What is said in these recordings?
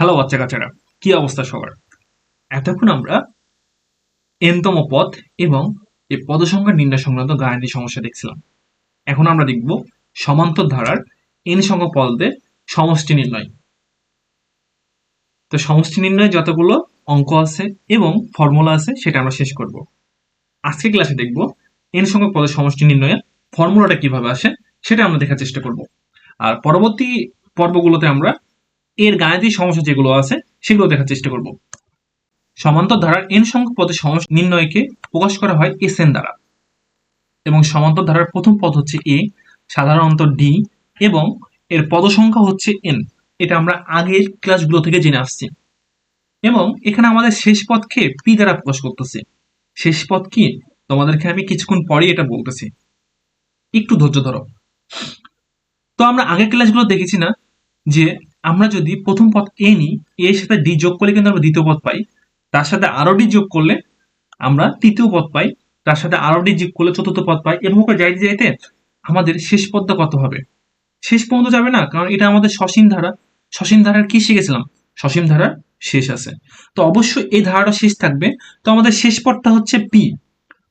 Hello বাচ্চা কাচ্চারা কি অবস্থা সবার? এতক্ষণ আমরা এনতম পদ এবং এই পদসংখ্যা নির্ণয় সংক্রান্ত গাণিতিক সমস্যা দেখছিলাম। এখন আমরা দেখব সমান্তর ধারার এন সংখ্যক পদের সমষ্টি নির্ণয়। তো সমষ্টি নির্ণয়ে যতগুলো অঙ্ক আছে এবং ফর্মুলা আছে, সেটা আমরা শেষ করব। আজকে ক্লাসে দেখব এন সংখ্যক পদের সমষ্টি নির্ণয়ের ফর্মুলাটা কীভাবে আসে, সেটা আমরা দেখার চেষ্টা করব। আর পরবর্তী পর্বগুলোতে আমরা এর গাণিতিক সমস্যা যেগুলো আছে, সেগুলো দেখার চেষ্টা করব। সমান্তর ধারার এন সংখ্যক পদের সমস্যা নির্ণয়কে প্রকাশ করা হয় এস এন দ্বারা। এবং সমান্তর ধারার প্রথম পদ হচ্ছে এ সাধারণত ডি এবং এর পদ সংখ্যা হচ্ছে এন এটা আমরা আগের ক্লাসগুলো থেকে জেনে আসছি। এবং এখানে আমাদের শেষ পদকে পি দ্বারা প্রকাশ করতেছে। শেষ পদ কি? তোমাদেরকে আমি কিছুক্ষণ পরেই এটা বলতেছি। একটু ধৈর্য ধরো। তো আমরা আগের ক্লাসগুলো দেখেছি না যে আমরা যদি প্রথম পদ এ নিই এর সাথে ডি যোগ করলে কিন্তু আমরা দ্বিতীয় পদ পাই। তার সাথে আরও ডি যোগ করলে আমরা তৃতীয় পদ পাই। তার সাথে আরও ডি যোগ করলে চতুর্থ পদ পাই এবং যাইতে যাইতে আমাদের শেষ পদটা কত হবে? শেষ পর্যন্ত যাবে না, কারণ এটা আমাদের সসীম ধারা। সসীম ধারার কি শিখেছিলাম? সসীম ধারার শেষ আছে। তো অবশ্যই এই ধারাটা শেষ থাকবে। তো আমাদের শেষ পদটা হচ্ছে পি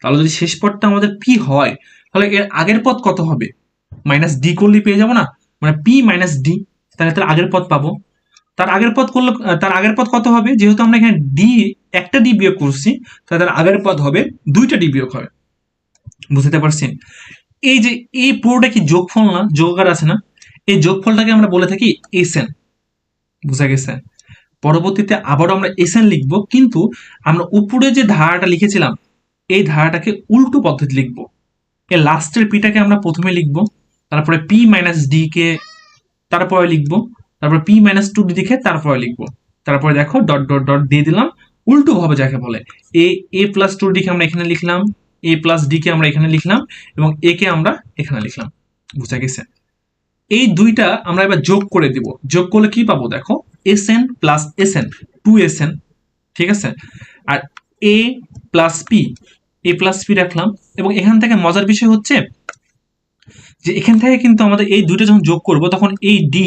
তাহলে যদি শেষ পদটা আমাদের পি হয়, তাহলে এর আগের পদ কত হবে? মাইনাস ডি করলে পেয়ে যাব না? মানে পি মাইনাস ডি তাহলে তার আগের পদ পাবো। তার আগের পদ করলে, তার আগের পদ কত হবে? যেহেতু আমরা এখানে ডি একটা ডি বিয়োগ করছি, তাহলে তার আগের পদ হবে, দুইটা ডি বিয়োগ হবে। বুঝতে পারছেন? এই যে, এই পুরোটা কি যোগফল না? যোগাকার আছে না? এই যোগফলটাকে আমরা বলে থাকি এসএন বুঝা গেছে? পরবর্তীতে আবারও আমরা এসএন লিখব, কিন্তু আমরা উপরে যে ধারাটা লিখেছিলাম, এই ধারাটাকে উল্টো পদ্ধতি লিখব। এই লাস্টের পিটাকে আমরা প্রথমে লিখব, তারপরে পি মাইনাস ডি কে তারপরে লিখব। তারপর পি মাইনাস টু লিখে তারপরে লিখব। তারপরে দেখো ডট ডট ডট দিয়ে দিলাম। উল্টো ভাবে যাকে বলে। এ এ প্লাস টু ডিকে আমরা এখানে লিখলাম। এ প্লাস ডি কে আমরা এখানে লিখলাম। এবং এ কে আমরা এখানে লিখলাম। বুঝা গেছে? এই দুইটা আমরা এবার যোগ করে দিব। যোগ করলে কি পাবো দেখো? S N plus S N two S N ঠিক আছে? আর A plus P A plus P রাখলাম। এবং এখান থেকে মজার বিষয় হচ্ছে যে এখান থেকে কিন্তু আমাদের এই দুইটা যখন যোগ করব, তখন এই ডি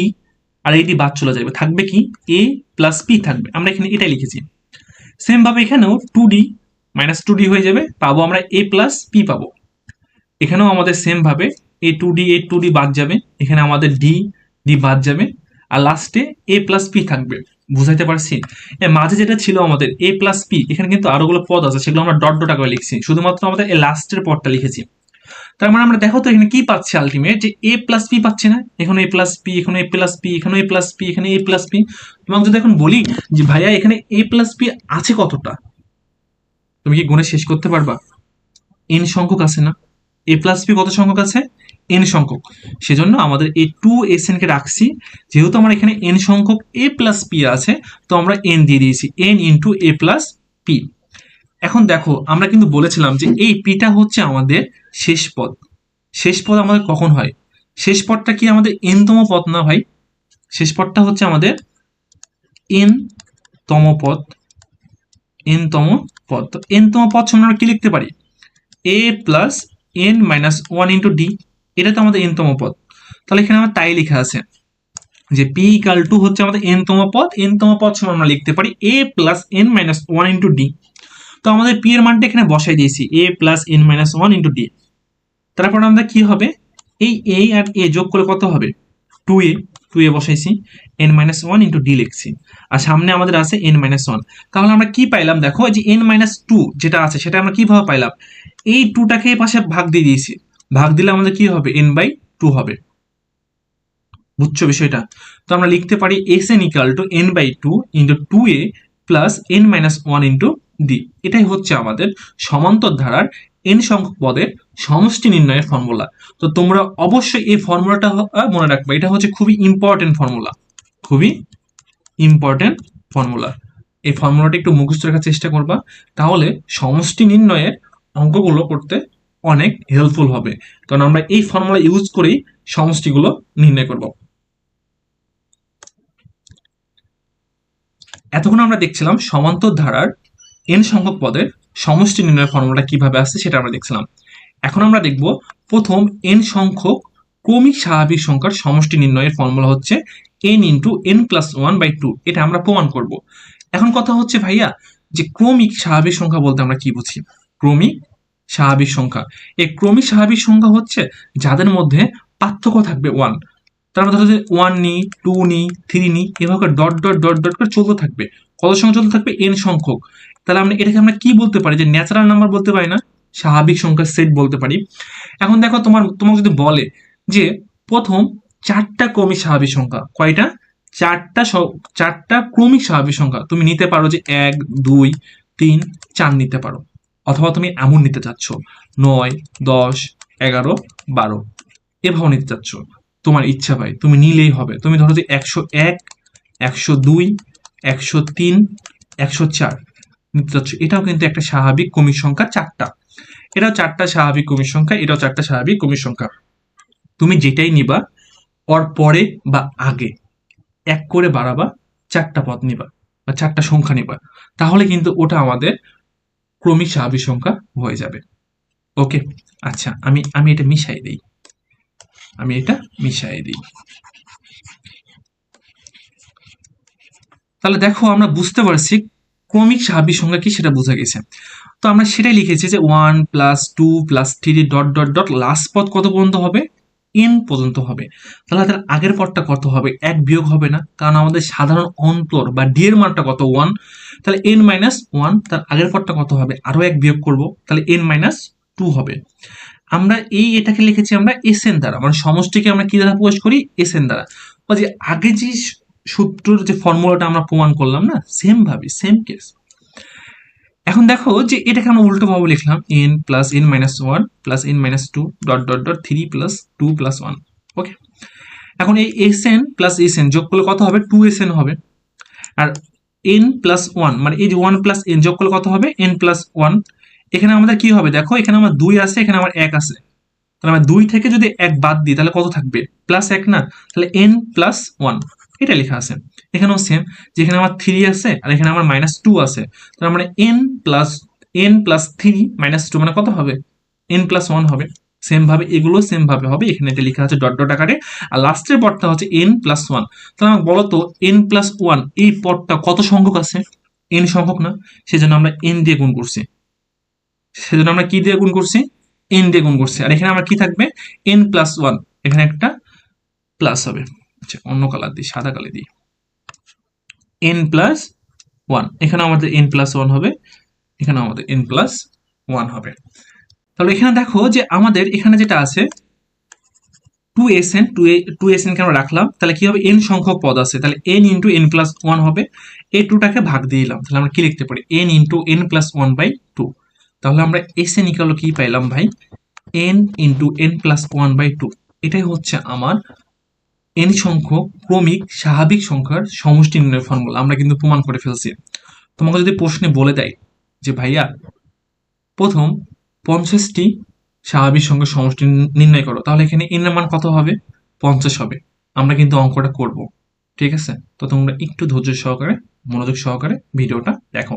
আর এই ডি বাদ চলে যাবে। থাকবে কি? এ প্লাস পি থাকবে। আমরা এখানে এটাই লিখেছি। সেম ভাবে এখানেও two D minus two D হয়ে যাবে। পাবো আমরা এ প্লাস পি পাবো। এখানেও আমাদের সেম ভাবে A two D A two D বাদ যাবে। এখানে আমাদের ডি ডি বাদ যাবে। আর লাস্টে এ প্লাস পি থাকবে। বুঝাইতে পারছি? এর মাঝে যেটা ছিল আমাদের এ প্লাস পি এখানে কিন্তু আরোগুলো পদ আছে, সেগুলো আমরা ডট ডট আকারে লিখছি। শুধুমাত্র আমাদের এই লাস্টের পদটা লিখেছি। তার মানে আমরা দেখো তো এখানে কি পাচ্ছি আলটিমেট যে এ প্লাস পি পাচ্ছি না? এখানে এ প্লাস পি এখানে এ প্লাস পি এখানে এ প্লাস পি এখানে এ প্লাস পি এবং যদি এখন বলি যে ভাইয়া, এখানে এ প্লাস পি আছে কতটা? তুমি কি গুণে শেষ করতে পারবা? এন সংখ্যক আছে না? এ প্লাস পি কত সংখ্যক আছে? এন সংখ্যক। সেজন্য আমাদের এই টু এস এন কে রাখছি। যেহেতু আমার এখানে এন সংখ্যক এ প্লাস পি আছে, তো আমরা এন দিয়ে দিয়েছি। N into A plus P এখন দেখো, আমরা কিন্তু বলেছিলাম যে এই পিটা হচ্ছে আমাদের শেষ পদ শেষ পদ আমাদের কখন হয়? শেষ পদটা কি আমাদের এনতম পদ না ভাই? শেষ পদটা হচ্ছে আমাদের এন তম পদ এন তম পদ তো এন তম পদ সমান আমরা কি লিখতে পারি? A plus N minus one into D এটা তো আমাদের এন তম পদ তাহলে এখানে আমার তাই লেখা আছে যে পি ইকাল টু হচ্ছে আমাদের এন তম পদ এন তম পদ সমান আমরা লিখতে পারি A plus N minus one into D তো আমাদের পি এর মানটা এখানে বসাই দিয়েছি। A plus N minus one into D তারপর আমরা কি হবে? এই এ আর এ যোগ করে কত হবে? টু এ টু এ বসাইছি। N minus one into D লিখছি। আর সামনে আমাদের আছে এন মাইনাস ওয়ান তাহলে আমরা কি পাইলাম? দেখো যে এন মাইনাস টু যেটা আছে, সেটা আমরা কীভাবে পাইলাম? এই টুটাকে পাশে ভাগ দিয়ে দিয়েছি। ভাগ দিলে আমাদের কি হবে? এন বাই টু হবে। বুঝছ বিষয়টা? তো আমরা লিখতে পারি S N equal to N by two into two A plus N minus one into D এটাই হচ্ছে আমাদের সমান্তর ধারার এন সংখ্যক পদের সমষ্টি নির্ণয়ের ফর্মুলা তো তোমরা অবশ্যই এই ফর্মুলাটা মনে রাখবে, এটা হচ্ছে খুবই ইম্পর্টেন্ট ফর্মুলা খুবই ইম্পর্টেন্ট ফর্মুলা এই ফর্মুলাটা একটু মুখস্থ রাখার চেষ্টা করবা, তাহলে সমষ্টি নির্ণয়ের অঙ্কগুলো করতে অনেক হেল্পফুল হবে। কারণ আমরা এই ফর্মুলা ইউজ করেই সমষ্টিগুলো নির্ণয় করব। এতক্ষণ আমরা দেখছিলাম সমান্তর ধারার এন সংখ্যক পদের সমষ্টি নির্ণয়ের ফর্মুলাটা কীভাবে আসছে সেটা আমরা দেখছিলাম। এখন আমরা দেখব প্রথম এন সংখ্যক ক্রমিক স্বাভাবিক সংখ্যার সমষ্টি নির্ণয়ের ফর্মুলা হচ্ছে N into N plus one by two এটা আমরা প্রমাণ করব। এখন কথা হচ্ছে ভাইয়া যে ক্রমিক স্বাভাবিক সংখ্যা বলতে আমরা কি বুঝি? ক্রমিক স্বাভাবিক সংখ্যা। এই ক্রমিক স্বাভাবিক সংখ্যা হচ্ছে যাদের মধ্যে পার্থক্য থাকবে ওয়ান তার মধ্যে ধরো ওয়ান নি টু নি থ্রি নি, এভাবে ডট ডট ডট ডট করে চলতে থাকবে। কত সংখ্যা চলতে থাকবে এন সংখ্যক। তাহলে আমরা এটাকে আমরা কি বলতে পারি? যে ন্যাচারাল নাম্বার বলতে পারি না? স্বাভাবিক সংখ্যার সেট বলতে পারি। এখন দেখো তোমার, তোমাকে যদি বলে যে প্রথম চারটা ক্রমিক স্বাভাবিক সংখ্যা, কয়টা? চারটা চারটা ক্রমিক স্বাভাবিক সংখ্যা। তুমি নিতে পারো যে এক, দুই, তিন, চার নিতে পারো। অথবা তুমি এমন নিতে চাচ্ছ, নয়, দশ, এগারো, বারো। এভাবে নিতে চাচ্ছ। তোমার ইচ্ছা ভাই, তুমি নিলেই হবে। তুমি ধরো যে একশো এক, একশো দুই, একশো তিন, একশো চার নিতে চাচ্ছ। এটাও কিন্তু একটা স্বাভাবিক ক্রমিক সংখ্যা চারটা। এটাও চারটা স্বাভাবিক ক্রমিক সংখ্যা, এটাও চারটা স্বাভাবিক ক্রমিক সংখ্যা। তুমি যেটাই নিবা, ওর পরে বা আগে এক করে বাড়াবা, চারটা পদ নিবা বা চারটা সংখ্যা নিবা। তাহলে কিন্তু ওটা আমাদের ক্রমিক স্বাভাবিক সংখ্যা হয়ে যাবে। ওকে আচ্ছা আমি আমি এটা মিশাই দিই। আমি এটা মিশাই দিই। তাহলে দেখো আমরা বুঝতে পারছি ক্রমিক স্বাভাবিক সংখ্যা কি সেটা বোঝা গেছে। তো আমরা সেটাই লিখেছি যে one plus two plus three dot dot dot last পদ কত পর্যন্ত হবে? এন পর্যন্ত হবে। তাহলে তার আগের পদটা কত হবে? এক বিয়োগ হবে না। কারণ আমাদের সাধারণ অন্তর বা ডি এর মানটা কত? ওয়ান তাহলে এন মাইনাস ওয়ান তার আগের পদটা কত হবে? আরও এক বিয়োগ করব। তাহলে এন মাইনাস টু হবে। আমরা এই এটাকে লিখেছি আমরা এস এন দ্বারা। মানে সমষ্টিকে আমরা কি দ্বারা প্রকাশ করি? এস এন দ্বারা। যে আগে যে সূত্রর যে ফর্মুলাটা আমরা প্রমাণ করলাম না সেম ভাবে সেম কেস এখন দেখো যে এটাকে আমরা উল্টো ভাবে লিখলাম N plus N minus one plus N minus two dot dot dot three plus two plus one okay এখন এই S N plus S N যোগ করলে কত হবে? টু এস এন হবে। আর এন প্লাস ওয়ান মানে এই যে ওয়ান প্লাস এন যোগ করলে কত হবে? এন প্লাস ওয়ান এখানে আমাদের কি হবে? দেখো, এখানে আমার দুই আছে, এখানে আমার এক আছে। তাহলে আমরা দুই থেকে যদি এক বাদ দিই, তাহলে কত থাকবে? প্লাস এক না? তাহলে এন প্লাস ওয়ান এটা লেখা আছে। এখানেও সেম যেখানে আমার থ্রি আছে আর এখানে আমার মাইনাস টু আছে। তাহলে মানে N plus N plus three minus two মানে কত হবে? এন প্লাস ওয়ান হবে। সেম ভাবে এগুলো সেম ভাবে হবে। এখানে এটা লেখা আছে ডট ডট আকারে। আর লাস্টের পদটা হচ্ছে এন প্লাস ওয়ান তাহলে আমাকে বলো তো এন প্লাস ওয়ান এই পদটা কত সংখ্যক আছে? এন সংখ্যক না। সেজন্য আমরা এন দিয়ে গুণ করছি। সেজন্য আমরা কি দিয়ে গুণ করছি? এন দিয়ে গুণ করছি। আর এখানে আমার কি থাকবে? এন প্লাস ওয়ান এখানে একটা প্লাস হবে। আচ্ছা অন্য কালার দিই, সাদা কালি দিই। এন প্লাস ওয়ান এখানে আমাদের এন প্লাস ওয়ান হবে এখানে আমাদের এন প্লাস ওয়ান হবে। তাহলে এখানে দেখো যে আমাদের এখানে যেটা আছে two S N two A two S NK আমরা রাখলাম, তাহলে কি হবে? এন সংখ্যক পদ আছে, তাহলে N into N plus one হবে। এই টুটাকে ভাগ দিয়ে দিলাম, তাহলে আমরা কি লিখতে পারি? N into N plus one by two তাহলে আমরা এস এন ইকালো কি পাইলাম ভাই? N into N plus one by two এটাই হচ্ছে আমার এন সংখ্যক ক্রমিক স্বাভাবিক সংখ্যার সমষ্টি নির্ণয় ফর্মুলা আমরা কিন্তু প্রমাণ করে ফেলছি। তোমাকে যদি প্রশ্নে বলে দেয় যে, ভাইয়া, প্রথম পঞ্চাশটি স্বাভাবিক সংখ্যার সমষ্টি নির্ণয় করো, তাহলে এখানে এন মান কত হবে? পঞ্চাশ হবে। আমরা কিন্তু অঙ্কটা করব, ঠিক আছে? তো তোমরা একটু ধৈর্য সহকারে, মনোযোগ সহকারে ভিডিওটা দেখো।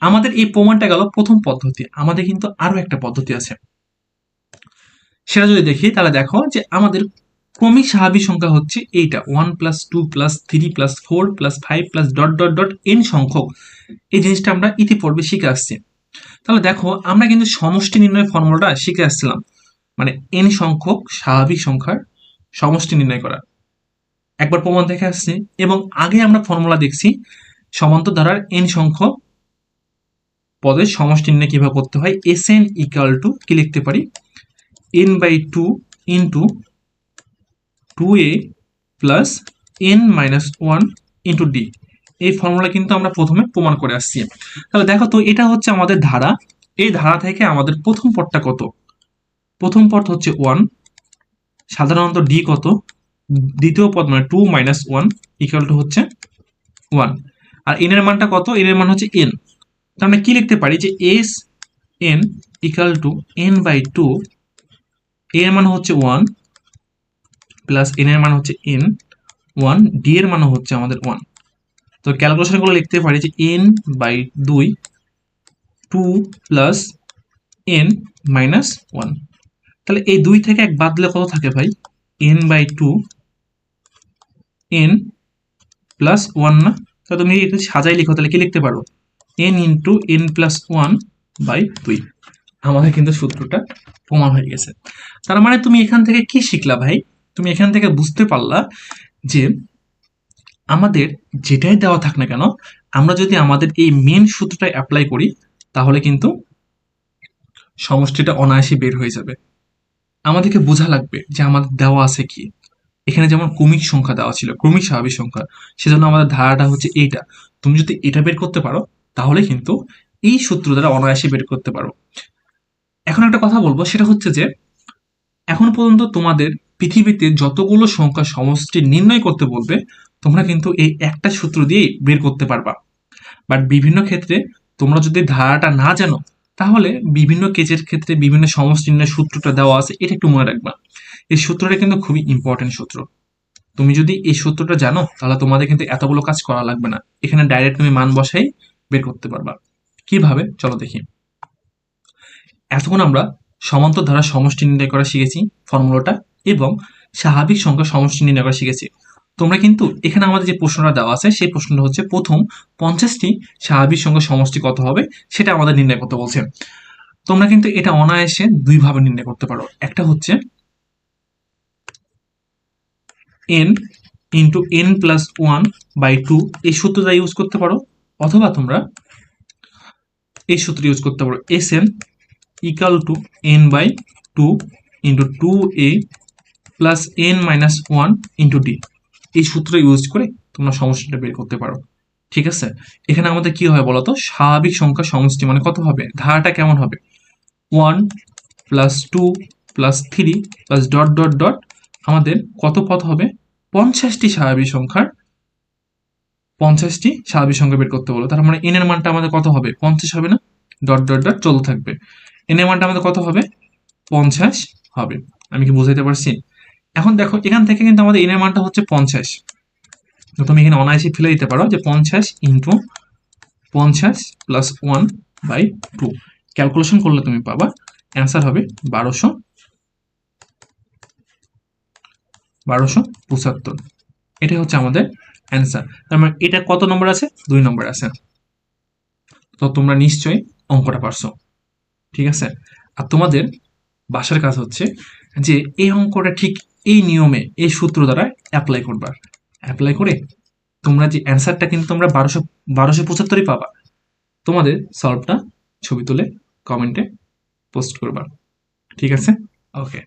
আমাদের এই প্রমাণটা গেল প্রথম পদ্ধতি। আমাদের কিন্তু আরও একটা পদ্ধতি আছে। সেটা যদি দেখি, তাহলে দেখো যে আমাদের ক্রমিক স্বাভাবিক সংখ্যা হচ্ছে এইটা। One plus two plus three plus four plus five plus dot dot dot N সংখ্যক। এই জিনিসটা আমরা ইতিপূর্বে শিখে আসছি। তাহলে দেখো, আমরা কিন্তু সমষ্টি নির্ণয় ফর্মুলাটা শিখে আসছিলাম। মানে এন সংখ্যক স্বাভাবিক সংখ্যার সমষ্টি নির্ণয় করা। একবার প্রমাণ দেখে আসছি। এবং আগে আমরা ফর্মুলা দেখছি, সমান্তর ধারার এন সংখ্যক পদের সমষ্টি নির্ণয় কীভাবে করতে হয় এস এন ইকাল টু কি লিখতে পারি? N by two into two A plus N minus one into D এই ফর্মুলা কিন্তু আমরা প্রথমে প্রমাণ করে আসছি। তাহলে দেখো তো, এটা হচ্ছে আমাদের ধারা। এই ধারা থেকে আমাদের প্রথম পদটা কত? প্রথম পদ হচ্ছে ওয়ান সাধারণত ডি কত? দ্বিতীয় পদ মানে two minus one equal to হচ্ছে ওয়ান আর এন এর মানটা কত? এন এর মান হচ্ছে এন তার মানে কি লিখতে পারি? যে S N equal to N by two এর মান হচ্ছে ওয়ান প্লাস এন এর মান হচ্ছে এন ওয়ান ডি এর মান হচ্ছে আমাদের ওয়ান তো ক্যালকুলেশন করে লিখতে পারি যে এন বাই দুই two plus N minus one তাহলে এই দুই থেকে এক বাদ দিলে কত থাকে ভাই? N by two N plus one না? তো তুমি একটু সাজাই লিখো, তাহলে কি লিখতে পারো? N into N plus one by দুই। আমাদের কিন্তু সূত্রটা প্রমাণ হয়ে গেছে। তার মানে তুমি এখান থেকে কি শিখলা ভাই? তুমি এখান থেকে বুঝতে পারলা যে আমাদের যেটাই দেওয়া থাক না কেন, আমরা যদি আমাদের এই মেন সূত্রটা অ্যাপ্লাই করি, তাহলে কিন্তু সমষ্টিটা অনায়াসে বের হয়ে যাবে। আমাদেরকে বোঝা লাগবে যে আমাদের দেওয়া আছে কি। এখানে যেমন ক্রমিক সংখ্যা দেওয়া ছিল, ক্রমিক স্বাভাবিক সংখ্যা, সেজন্য আমাদের ধারাটা হচ্ছে এইটা। তুমি যদি এটা বের করতে পারো, তাহলে কিন্তু এই সূত্র দ্বারা অনায়াসে বের করতে পারো। এখন একটা কথা বলব, সেটা হচ্ছে যে, এখন পর্যন্ত তোমাদের পৃথিবীতে যতগুলো সংখ্যা সমষ্টি নির্ণয় করতে বলবে, তোমরা কিন্তু এই একটা সূত্র দিয়েই বের করতে পারবা। বাট বিভিন্ন ক্ষেত্রে তোমরা যদি ধারাটা না জানো, তাহলে বিভিন্ন কেজের ক্ষেত্রে বিভিন্ন সমষ্টি নির্ণয় সূত্রটা দেওয়া আছে, এটা একটু মনে রাখবা। এই সূত্রটা কিন্তু খুবই ইম্পর্টেন্ট সূত্র। তুমি যদি এই সূত্রটা জানো, তাহলে তোমাদের কিন্তু এতগুলো কাজ করা লাগবে না। এখানে ডাইরেক্ট তুমি মান বসাই বের করতে পারবা। কীভাবে? চলো দেখি। এতক্ষণ আমরা সমান্তর ধারা সমষ্টি নির্ণয় করা শিখেছি ফর্মুলাটা এবং স্বাভাবিক সংখ্যা সমষ্টি নির্ণয় করা শিখেছি। তোমরা কিন্তু এখানে আমাদের যে প্রশ্নটা দেওয়া আছে, সেই প্রশ্নটা হচ্ছে, প্রথম পঞ্চাশটি স্বাভাবিক সংখ্যা সমষ্টি কত হবে, সেটা আমাদের নির্ণয় করতে বলছে। তোমরা কিন্তু এটা অনায়াসে দুইভাবে নির্ণয় করতে পারো। একটা হচ্ছে N into N plus one by two এই সূত্রটা ইউজ করতে পারো, অথবা তোমরা এই সূত্র ইউজ করতে পারো S N equal to N by two into two A plus N minus one into D এই সূত্র ইউজ করে তোমরা সমষ্টিটা বের করতে পারো। ঠিক আছে? এখানে আমাদের কি হয় বলতো? স্বাভাবিক সংখ্যা সমষ্টি মানে কত হবে? ধারাটা কেমন হবে? One plus two plus three plus dot dot dot আমাদের কত পদ হবে? পঞ্চাশটি স্বাভাবিক সংখ্যার পঞ্চাশটি স্বাভাবিক সংখ্যা বের করতে বলো। তার মানে এন এর মানটা আমাদের কত হবে? পঞ্চাশ হবে না? ডট ডট ডট চলতে থাকবে। এন এর মানটা আমাদের কত হবে? পঞ্চাশ হবে। আমি কি বুঝাইতে পারছি? এখন দেখো, এখান থেকে কিন্তু আমাদের এন এর মানটা হচ্ছে পঞ্চাশ। তো তুমি এখানে অনায়াসে ফেলে দিতে পারো যে পঞ্চাশ ইন্টু পঞ্চাশ plus one by two calculation করলে তুমি পাবা অ্যান্সার হবে বারোশো বারোশো পঁচাত্তর। এটাই হচ্ছে আমাদের অ্যান্সার তার মানে এটা কত নম্বর আছে? দুই নম্বর আছে। তো তোমরা নিশ্চয়ই অঙ্কটা পারছ। ঠিক আছে? আর তোমাদের বাসার কাজ হচ্ছে যে এই অঙ্কটা ঠিক এই নিয়মে, এই সূত্র দ্বারা অ্যাপ্লাই করবা। অ্যাপ্লাই করে তোমরা যে অ্যান্সারটা কিন্তু তোমরা বারোশো বারোশো পঁচাত্তরই পাবা। তোমাদের সলভটা ছবি তুলে কমেন্টে পোস্ট করবা। ঠিক আছে? ওকে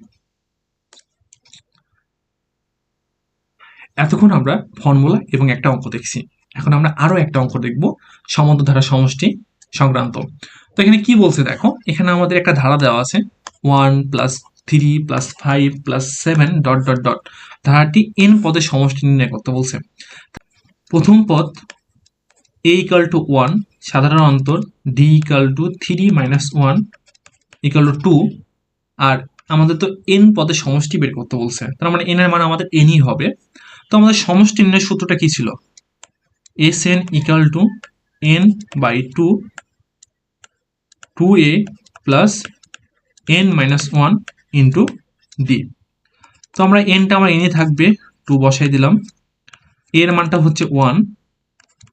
এতক্ষণ আমরা ফর্মুলা এবং একটা অঙ্ক দেখছি। এখন আমরা আরও একটা অঙ্ক দেখব সমন্ত ধারা সমষ্টি সংক্রান্ত। তো এখানে কি বলছে দেখো? এখানে আমাদের একটা ধারা দেওয়া আছে one plus three plus five plus seven dot dot dot ধারাটি এন পদের সমষ্টি নির্ণয় করতে বলছে। প্রথম পদ এ ইকাল টু ওয়ান সাধারণ অন্তর D equal to three minus one equal to two আর আমাদের তো এন পদের সমষ্টি বের করতে বলছে। তার মানে এন এর মানে আমাদের এনই হবে। তো আমাদের সমষ্টি নির্ণয় সূত্রটা কি ছিল? S N equal to N by two two A plus N minus one into D তো আমরা এনটা আমার এনে থাকবে টু বসাই দিলাম। এর মানটা হচ্ছে one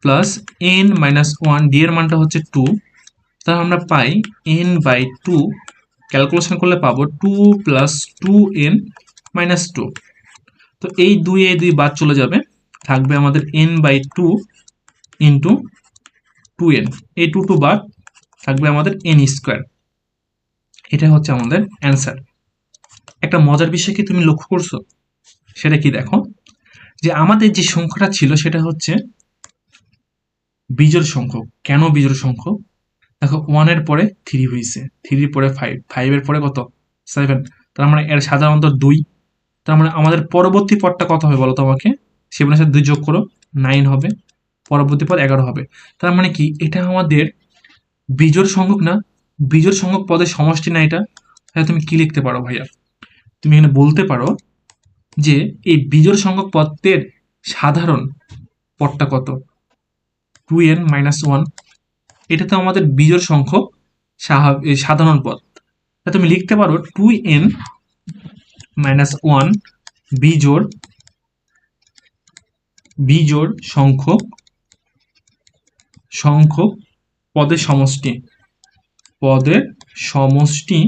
plus N minus one D এর মানটা হচ্ছে টু তাহলে আমরা পাই এন বাই টু ক্যালকুলেশন করলে পাবো two plus two N minus two তো এই দুই এই দুই বাদ চলে যাবে, থাকবে আমাদের n by two into two n এই টু টু বাদ থাকবে আমাদের এন স্কোয়ার এটা হচ্ছে আমাদের অ্যান্সার একটা মজার বিষয় কি তুমি লক্ষ্য করছ? সেটা কি দেখো? যে আমাদের যে সংখ্যাটা ছিল সেটা হচ্ছে বিজোড় সংখ্যক। কেন বিজোড় সংখ্যক? দেখো ওয়ানের পরে থ্রি হয়েছে। থ্রির পরে ফাইভ ফাইভের পরে কত? সেভেন তার মানে এর সাধারণত দুই। তার মানে আমাদের পরবর্তী পদটা কত হবে বলো তোমাকে সেভেনের সাথে দুই যোগ করো নাইন হবে। পরবর্তী পদ এগারো হবে। তার মানে কি? এটা আমাদের বিজোড় সংখ্যক না? বিজোড় সংখ্যক পদের সমষ্টি না এটা? তাহলে তুমি কি লিখতে পারো ভাইয়া? তুমি এখানে বলতে পারো যে এই বিজোড় সংখ্যক পদের সাধারণ পদটা কত? টু এন মাইনাস ওয়ান এটা তো আমাদের বিজোড় সংখ্যক সাধারণ পদ। তা তুমি লিখতে পারো টু এন মাইনাস ওয়ান বিজোড় বিজোড় সংখ্যক সংখ্যক পদের সমষ্টি। পদের সমষ্টি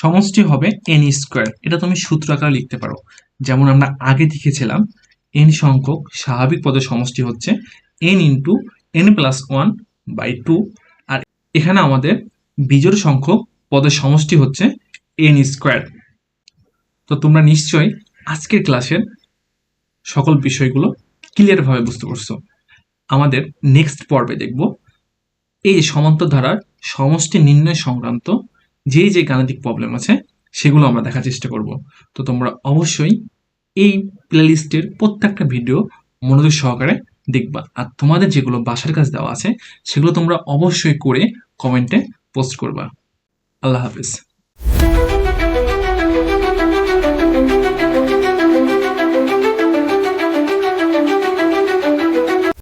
সমষ্টি হবে এন স্কোয়ার এটা তুমি সূত্র আকারে লিখতে পারো। যেমন আমরা আগে দেখেছিলাম এন সংখ্যক স্বাভাবিক পদের সমষ্টি হচ্ছে n into n plus one by two আর এখানে আমাদের বিজোড় সংখ্যক পদের সমষ্টি হচ্ছে এন স্কোয়ার তো তোমরা নিশ্চয়ই আজকের ক্লাসের সকল বিষয়গুলো ক্লিয়ারভাবে বুঝতে পারছ। আমাদের নেক্সট পর্বে দেখব। এই সমান্তর ধারার সমষ্টি নির্ণয় সংক্রান্ত যে যে গাণিতিক প্রবলেম আছে, সেগুলো আমরা দেখার চেষ্টা করব। তো তোমরা অবশ্যই এই প্লেলিস্টের প্রত্যেকটা ভিডিও মনোযোগ সহকারে দেখবা। আর তোমাদের যেগুলো বাসার কাজ দেওয়া আছে, সেগুলো তোমরা অবশ্যই করে কমেন্টে পোস্ট করবা। আল্লাহ হাফিজ।